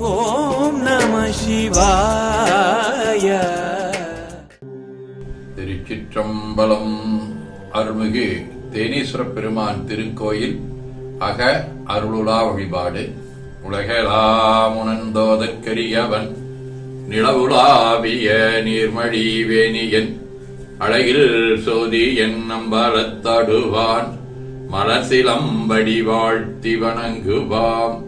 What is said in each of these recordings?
ஓம் நம சிவாய. திருச்சிற்றம்பலம் அருள்மிகு தேனீஸ்வர பெருமான் திருக்கோயில் அக அருளுலா வழிபாடு. உலகலாமுனந்தோதற்கரியவன் நிலவுலாவிய நீர்மழி வேணியன் அழகில் சோதி என் நம்பலத்தடுவான் மலசிலம்படி வாழ்த்தி வணங்குவாம்.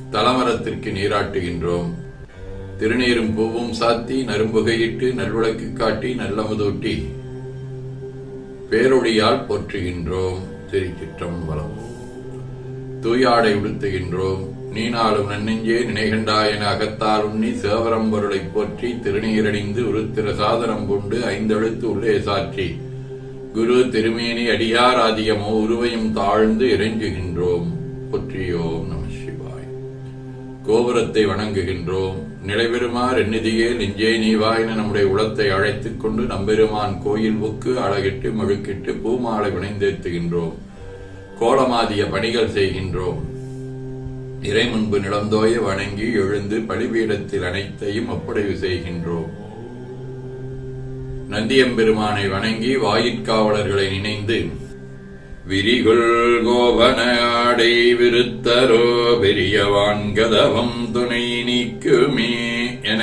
தலமரத்திற்கு நீராட்டுகின்றோம். திருநீரும் பூவும் சாத்தி நரும்புகையிட்டு நல்விளக்கு காட்டி நல்லமுதூட்டி பேரொழியால் போற்றுகின்றோம். திருச்சிற்றம்பலம் தூயாடை உடுத்துகின்றோம். நீ நாளும் நன்னெஞ்சே நினைகண்டாயன் அகத்தால் உண்ணி சேவரம்பொருளை போற்றி திருநீரணிந்து உருத்திர சாதனம் கொண்டு ஐந்தெழுத்து உள்ளே சாற்றி குரு திருமேனி அடியார் ஆதியமோ உருவையும் தாழ்ந்து இறைஞ்சுகின்றோம். போற்றியோம் நம கோபுரத்தை வணங்குகின்றோம். நிலைபெறுமார் எண்ணிதியே நெஞ்சே நீவாயின நம்முடைய உளத்தை அழைத்துக் கொண்டு நம்பெருமான் கோயில் புக்கு அழகிட்டு மழுக்கிட்டு பூமாலை வினைந்தேத்துகின்றோம். கோலமாதிய பணிகள் செய்கின்றோம். இறை முன்பு நிலந்தோய வணங்கி எழுந்து பலிபீடத்தில் அனைத்தையும் ஒப்படைவு செய்கின்றோம். நந்தியம்பெருமானை வணங்கி வாயிற்காவலர்களை நினைந்து விரிகுள் கோபன ஆடை விருத்தரோ பெரியவான் கதவம் துணை நீக்குமே என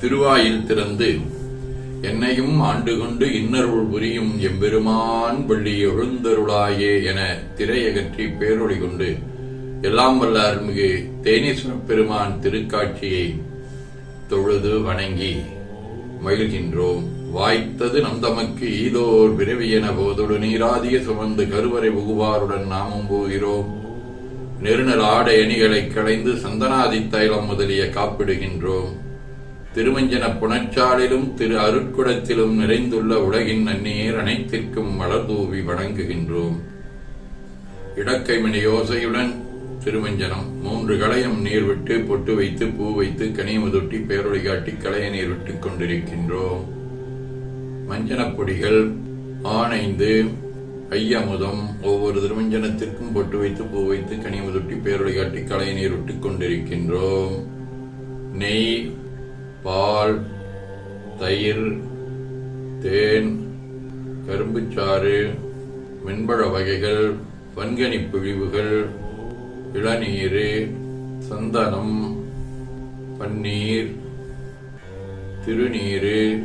திருவாயில் திறந்து என்னையும் ஆண்டு கொண்டு இன்னருள் புரியும் எம்பெருமான் பள்ளி எழுந்தருளாயே என திரையகற்றி பேரொழி கொண்டு எல்லாம் வல்ல அருள்மிகு தேனீஸ்வர பெருமான் திருக்காட்சியை தொழுது வணங்கி மகிழ்கின்றோம். வாய்த்தது நம் தமக்கு ஈதோர் என போதொடு. நீராதிய சுமந்து கருவறை புகுவாருடன் நாமும் போகிறோம். நெருநல் ஆடை அணிகளை களைந்து சந்தனாதி தைலம் முதலிய காப்பிடுகின்றோம். திருமஞ்சன புனச்சாலிலும் திரு அருட்குடத்திலும் நிறைந்துள்ள உலகின் நன்னீர் அனைத்திற்கும் மலர்தூவி வணங்குகின்றோம். இடக்கைமணி யோசையுடன் திருமஞ்சனம் மூன்று களையம் நீர் விட்டு பொட்டு வைத்து பூ வைத்து கனிமதொட்டி பேரொழி காட்டி களைய நீர் விட்டுக் கொண்டிருக்கின்றோம். மஞ்சனப் பொடிகள் ஆனைந்து ஐயமுதம் ஒவ்வொரு திருமஞ்சனத்திற்கும் பொட்டு வைத்து பூ வைத்து கனிமுதொட்டி பேரொழி காட்டி கலை நீர் விட்டுக் கொண்டிருக்கின்றோம். நெய் பால் தயிர் தேன் கரும்புச்சாறு வெண்பழ வகைகள் வன்கனி பிழிவுகள் இளநீர் சந்தனம் பன்னீர் திருநீர்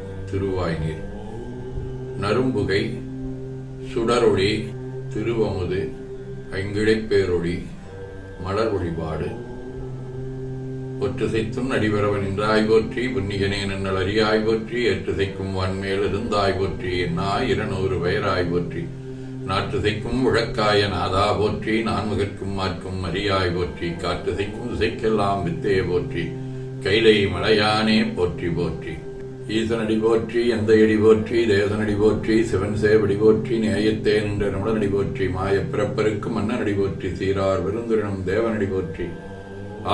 திருவாய் நீர். நரும்புகை சுடரொளி திருவமுது ஐங்கிழைப் பேரொளி மலர் வழிபாடு. ஒற்றுசைத்தும் நடிபரவன் என்றாய் போற்றி புன்னிகனே நன்னல் அறியாய் போற்றி எற்றுசைக்கும் வன்மேல் இருந்தாய் போற்றி என்னாய் இருநூறு பெயராய் போற்றி நாற்றுசைக்கும் உழக்காய நாதா போற்றி நான்முகற்கும் மாற்கும் அரியாய் போற்றி காற்றுசைக்கும் திசைக்கெல்லாம் வித்தே போற்றி. கைலை மலையானே போற்றி போற்றி. ஈசனடி போற்றி எந்த இடி போற்றி தேசனடி போற்றி சிவன் சேவடி போற்றி நேயத்தே நின்ற நுடனடி போற்றி மாய பிறப்பருக்கு மன்னனடி போற்றி சீரார் விருந்துரினும் தேவனடி போற்றி.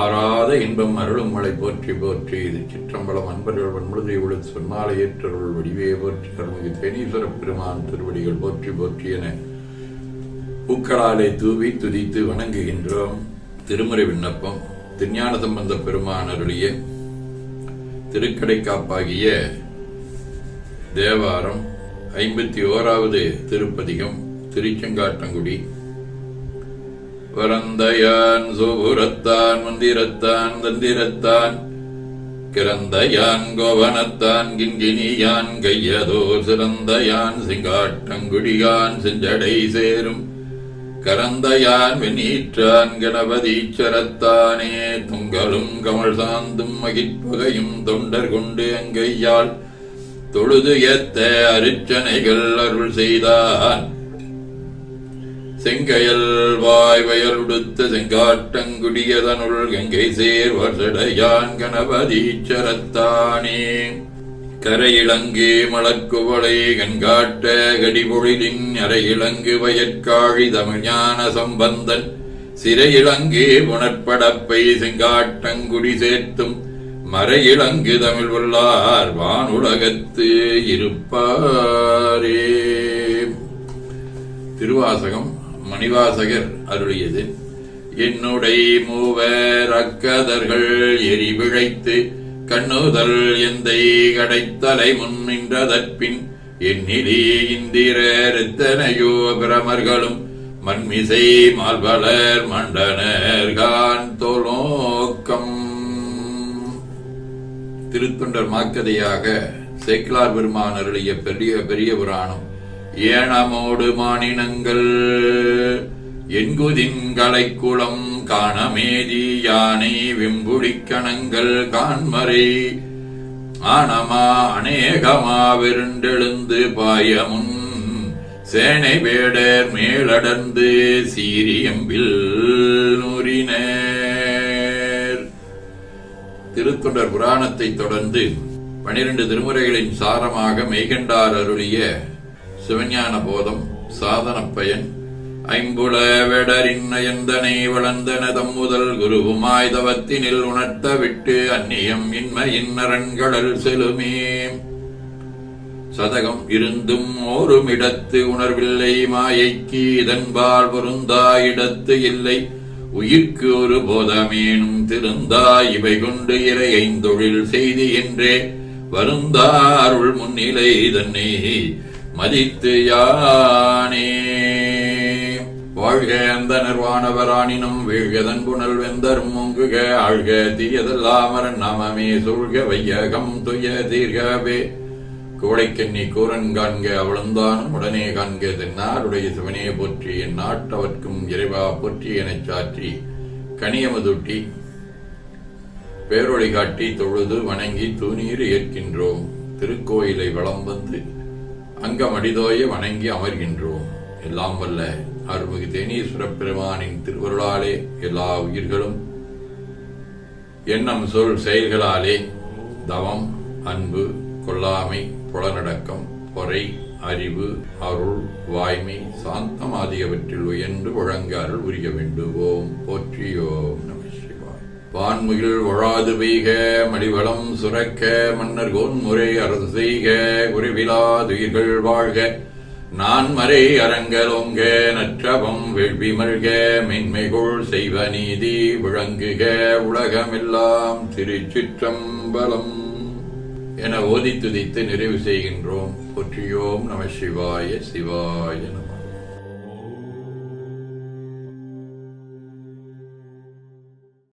ஆறாத இன்பம் அருளும் மலை போற்றி போற்றி. இது சிற்றம்பலம் அன்பர்கள் வன்முழுதை உழுது சொன்னாலை ஏற்றருள் வடிவே போற்றி. அருள்மிகு தேனீஸ்வர பெருமான் திருவடிகள் போற்றி போற்றி என பூக்களாலே தூவி துதித்து வணங்குகின்றோம். திருமுறை விண்ணப்பம் திருஞான சம்பந்த பெருமான் அருளிய திருக்கடைக்காப்பாகிய தேவாரம் ஐம்பத்தி ஓராவது திருப்பதிகம் திருச்செங்காட்டங்குடி. வரந்தயான் சோபுரத்தான் மந்திரத்தான் தந்திரத்தான் கிரந்தயான் கோவனத்தான் கிங்கினியான் கையதோ சிறந்தயான் சிங்காட்டங்குடியான் செஞ்சடை சேரும் கரந்தயான் வெண்ணீற்றான் கணபதீச்சரத்தானே துங்கலும் கமல் சாந்தும் மகிழ்பகையும் தொண்டர் கொண்டு அங்கையாள். தொழுது ஏத்த அருச்சனைகள் அருள் செய்தான். செங்கையல் வாய் வயலுடுத்த செங்காட்டங்குடியதனுள் கங்கை சேர்வர் சடையான் கணபதீச்சரத்தானே கரையிலங்கு மலக்குவளை கண்காட்ட கடிபொழிலின் அரையிலங்கு வயற்காழி தமிழ்ஞான சம்பந்தன். சிறையிலங்கு புனற்படப்பை செங்காட்டங்குடி சேர்த்தும் மறையிலங்கு தமிழ் வல்லார் வானுலகத்து இருப்பாரே. திருவாசகம் மணிவாசகர் அருளியது. என்னுடைய மூவர் அக்கதர்கள் எரிவிழைத்து விழைத்து கண்ணுதல் எந்தை கடைத்தலை முன் நின்றதற்பின் எண்ணிலே இந்திரர் எத்தனையோ பிரமர்களும் மண்மிசை மால்வளர் மண்டனர் கான் தோலோக்கம். திருத்தொண்டர் மாக்கதையாக சேக்கிலார் பெருமானருடைய அருளிய பெரிய பெரிய புராணம் ஏனமோடு மானினங்கள். என்குதின் குளம் காணமேதி யானை வெம்புடிக்கணங்கள் காண்மறை. ஆனமா அநேகமா விருண்டெழுந்து பாயமுன் சேனை வேடர் மேலடர்ந்து சீரியம்பில் நூறினர் திருத்தொண்டர் புராணத்தை தொடர்ந்து பனிரெண்டு திருமுறைகளின் சாரமாக மெய்கண்டார் அருளிய சிவஞான போதம் சாதன பயன் ஐம்புல வேடரின் நயந்தனை வளர்ந்தன தம்முதல் குருவுமாய் தவத்தினில் உணர்த்த விட்டு அந்நியம் இன்ம அரண்களல் செலுமே. சதகம் இருந்தும் ஓருமிடத்து உணர்வில்லை மாயைக்கு இதன்பால் பொருந்தா இடத்து இல்லை. உயிர்க்கு ஒரு போதமேனும் திருந்தா இவை கொண்டு இறை ஐந்தொழில் செய்தி என்றே. வருந்தா அருள் முன்னிலை தன்னை மதித்து யானே. வாழ்க அந்த நிர்வாணவராணினும் வீழ்கதன் புனல் வெந்தரும் முங்குக ஆழ்க தீயதல்லாமரன் நாமமே சூழ்க வையகம் துய தீர்கவே. கோடைக்கண்ணி கூரன் காண்க அவளந்தானும் உடனே காண்க தென்னாருடைய சிவனே போற்றி என் நாட்டவர்க்கும் இறைவா போற்றி எனச் சாற்றி. கனியமதுட்டி பேரொழி காட்டி தொழுது வணங்கி தூணீர் ஏற்கின்றோம். திருக்கோயிலை வளம் வந்து அங்கமடிதோய வணங்கி அமர்கின்றோம். எல்லாம் வல்ல அருள்மிகு தேனீஸ்வரப் பெருமானின் திருவருளாலே எல்லா உயிர்களும். எண்ணம் சொல் செயல்களாலே தவம் அன்பு கொல்லாமை புலனடக்கம் பொறை அறிவு அருள் வாய்மை சாந்தம் ஆகியவற்றில் உயர்ந்து வழங்க அருள் புரிய வேண்டுவோம். போற்றியோம் நம சிவாய். வான்முகில் வழாது பெய்க மடிவளம் சுரக்க மன்னர் கோன்முறை அரசு செய்க குறைவிலாதுயிர்கள் வாழ்க. நான் மறை அரங்கலோங்க நற்றவம் வேள்வி மல்க செய்வ நீதி விளங்குக உலகமெல்லாம் திருச்சிற்றம்பலம். என ஓதி துதித்து நிறைவு செய்கின்றோம். போற்றியோம் நம சிவாய சிவாய நம.